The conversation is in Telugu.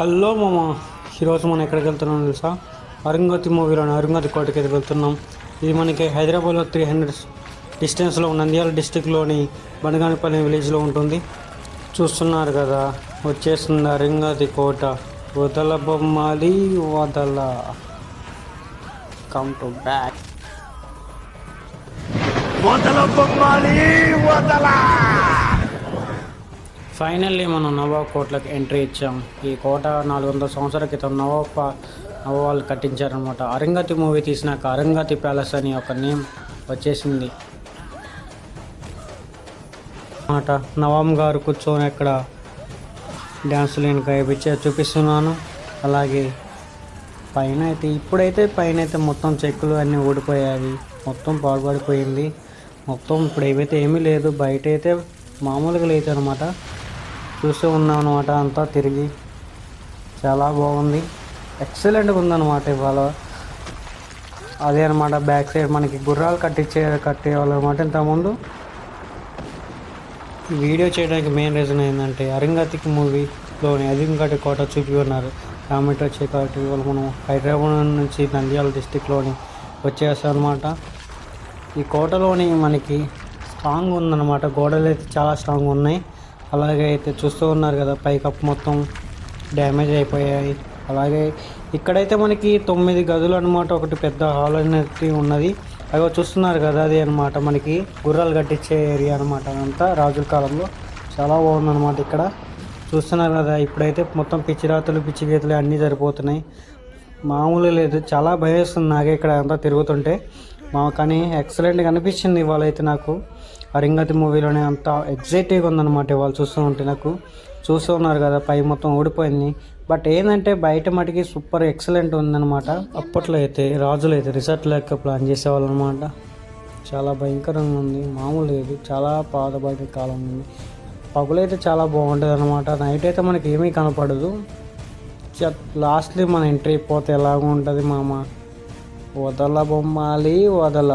హలో మామ. ఈరోజు మనం ఎక్కడికి వెళ్తున్నాం తెలుసా? అరుంగతి మూవీలోని అరుంగతి కోటకి వెళ్తున్నాం. ఇది మనకి హైదరాబాద్లో త్రీ హండ్రెడ్ డిస్టెన్స్లో నంద్యాల డిస్టిక్లోని బనగానిపల్లి విలేజ్లో ఉంటుంది. చూస్తున్నారు కదా? వచ్చేస్తుంది అరుంగతి కోట. వదల బొమ్మాలి వదల. కమ్ టు బ్యాక్ వదల బొమ్మాలి వదల. ఫైనల్లీ మనం నవాబ్ కోటలకు ఎంట్రీ ఇచ్చాం. ఈ కోట నాలుగు వందల సంవత్సరాల క్రితం నవాబ్ పా- నవాబ్ కట్టించారనమాట అరంగతి మూవీ తీసినాక అరంగతి ప్యాలెస్ అని ఒక నేమ్ వచ్చేసింది. మాట నవాబ్ గారు కూర్చొని అక్కడ డ్యాన్సులు వెనక వేయించి చూపిస్తున్నాను. అలాగే పైన అయితే ఇప్పుడైతే పైన అయితే మొత్తం చెక్కులు అన్నీ ఊడిపోయాయి. మొత్తం పాడుపడిపోయింది. మొత్తం ఇప్పుడు ఏవైతే ఏమీ లేదు. బయట అయితే మామూలుగా లేదు అనమాట చూస్తూ ఉన్నాం అనమాట అంతా తిరిగి చాలా బాగుంది. ఎక్సలెంట్గా ఉందన్నమాట ఇవాళ. అదే అనమాట బ్యాక్ సైడ్ మనకి గుర్రాలు కట్టించే కట్టేవాళ్ళు అనమాట ఇంతకుముందు. వీడియో చేయడానికి మెయిన్ రీజన్ ఏంటంటే అరంగతికి మూవీలోని అదింగటి కోట చూపి ఉన్నారు కామెంట్ వచ్చే కాబట్టి ఇవాళ మనం హైదరాబాద్ నుంచి నంద్యాల డిస్టిక్లోని వచ్చేసాం అనమాట ఈ కోటలోని మనకి స్ట్రాంగ్ ఉందన్నమాట. గోడలు అయితే చాలా స్ట్రాంగ్ ఉన్నాయి. అలాగే అయితే చూస్తూ ఉన్నారు కదా పైకప్పు మొత్తం డ్యామేజ్ అయిపోయాయి. అలాగే ఇక్కడైతే మనకి తొమ్మిది గదులు అనమాట ఒకటి పెద్ద హాల్ అనేది ఉన్నది. అవి చూస్తున్నారు కదా అది అనమాట మనకి గుర్రాలు కట్టించే ఏరియా అనమాట అదంతా రాజుల కాలంలో. చాలా బాగుందన్నమాట ఇక్కడ. చూస్తున్నారు కదా ఇప్పుడైతే మొత్తం పిచ్చి రాతలు పిచ్చి గీతలు అన్నీ సరిపోతున్నాయి. మామూలు లేదు చాలా భయం వేస్తుంది నాకే ఇక్కడ అంతా తిరుగుతుంటే. మా కానీ ఎక్సలెంట్గా అనిపించింది ఇవాళ అయితే నాకు అరింగతి మూవీలోనే అంత ఎగ్జైటివ్గా ఉందన్నమాట ఇవాళ చూస్తూ ఉంటే నాకు. చూస్తూ ఉన్నారు కదా పై మొత్తం ఓడిపోయింది బట్ ఏంటంటే బయట మటుకి సూపర్ ఎక్సలెంట్ ఉందన్నమాట. అప్పట్లో అయితే రాజులు అయితే రిసార్ట్ లెక్క ప్లాన్ చేసేవాళ్ళు అనమాట చాలా భయంకరంగా ఉంది. మామూలు లేదు. చాలా పాతబడిన కాలం ఉంది. పగులైతే చాలా బాగుంటుంది అనమాట నైట్ అయితే మనకి ఏమీ కనపడదు. లాస్ట్లీ మన ఎంట్రీ పోతే ఎలాగో ఉంటుంది మామ. వదల బొమ్మాలి వదల.